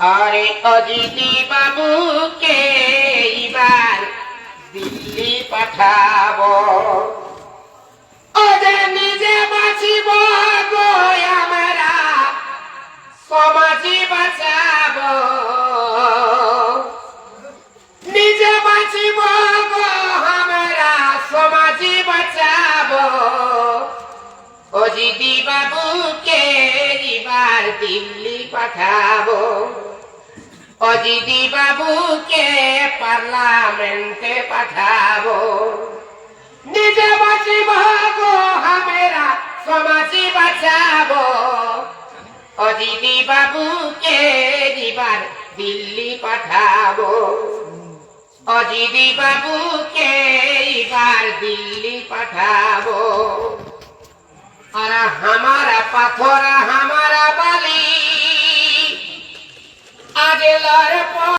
আরে অজিতি বাবুকে এবার দিল্লি পাঠাবো। ওদের নিজে বাঁচিব গো আমরা সমাজে বাঁচাবো। নিজে বাঁচিব গো আমরা সমাজে বাঁচাবো। অজিতি বাবুকে পাঠাবো। অজিদি বাবুকে পার্লামেন্টে পাঠাবো। নিজে বাঁচিব গো হামেরা বাঁচাবো। অজিদি বাবুকে এবার দিল্লি পাঠাবো। অজিদি বাবুকে এবার দিল্লি পাঠাবো। আর আমার পাথর Aguilar é